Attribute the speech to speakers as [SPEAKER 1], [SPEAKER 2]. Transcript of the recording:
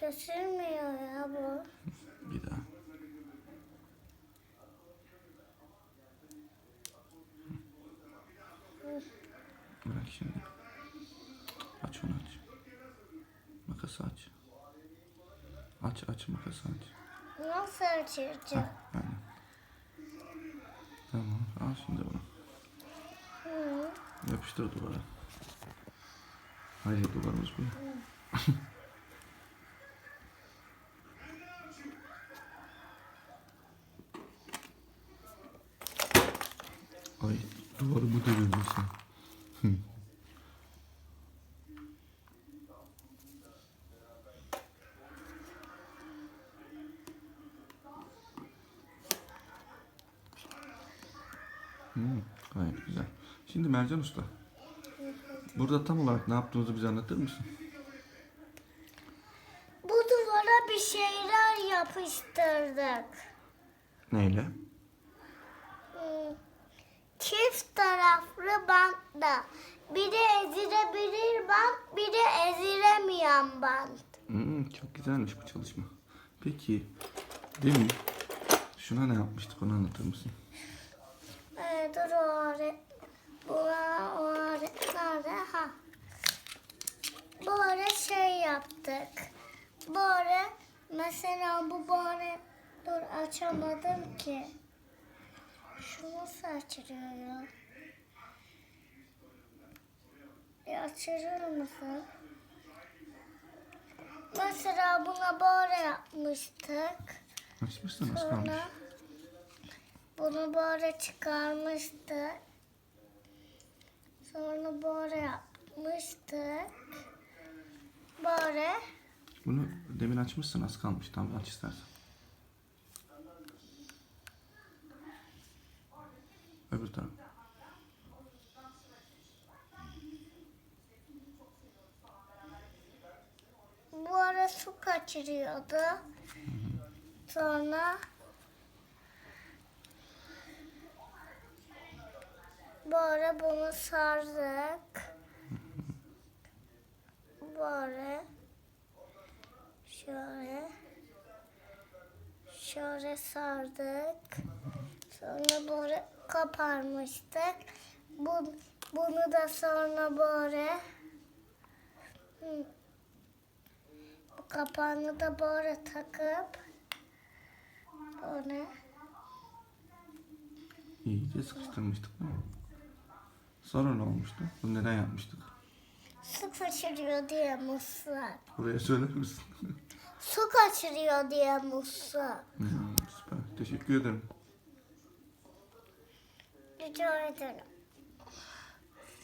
[SPEAKER 1] Kesilmiyor ya bu.
[SPEAKER 2] Bir daha. Bırak şimdi. Aç onu aç. Makası aç. Aç aç makası aç.
[SPEAKER 1] Nasıl açacağım?
[SPEAKER 2] Aynen. Tamam al şimdi bunu.
[SPEAKER 1] Hı.
[SPEAKER 2] Yapıştır duvara. Hayır duvarımız bu. Ay duvarımı. Hı. Hmm, gayet güzel. Şimdi Mercan Usta. Burada tam olarak ne yaptığınızı bize anlatır mısın?
[SPEAKER 1] Bu duvara bir şeyler yapıştırdık.
[SPEAKER 2] Neyle?
[SPEAKER 1] Hı. Çift taraflı bantla. Biri ezilebilir bant, biri ezilemeyen bant.
[SPEAKER 2] Hmm, çok güzelmiş bu çalışma. Peki demin şuna ne yapmıştık onu anlatır mısın?
[SPEAKER 1] Ee, dur o. Bu o öğret nerede? Ha. Böyle şey yaptık. Böyle mesela bu böyle dur açamadım ki. Şu nasıl Bir açılır mısın? Mesela buna böyle yapmıştık.
[SPEAKER 2] Açmışsın az kalmış.
[SPEAKER 1] Sonra bunu böyle çıkarmıştık. Sonra böyle yapmıştık. Böyle.
[SPEAKER 2] Bunu demin açmışsın az kalmış. Tamam aç istersen. Öbür taraf.
[SPEAKER 1] Bu ara su kaçırıyordu. Sonra böyle bunu sardık. Böyle şöyle şöyle sardık. Sonra böyle kaparmıştık. Bu, bunu da sonra böyle Hı. Kapağını da böyle takıp böyle
[SPEAKER 2] İyice sıkıştırmıştık değil mi? Sonra ne olmuştu? Bunu neden yapmıştık?
[SPEAKER 1] su kaçırıyor diye muslar.
[SPEAKER 2] Buraya söyler misin?
[SPEAKER 1] Su kaçırıyor diye muslar.
[SPEAKER 2] Hmm, süper. Teşekkür ederim.
[SPEAKER 1] Rica ederim.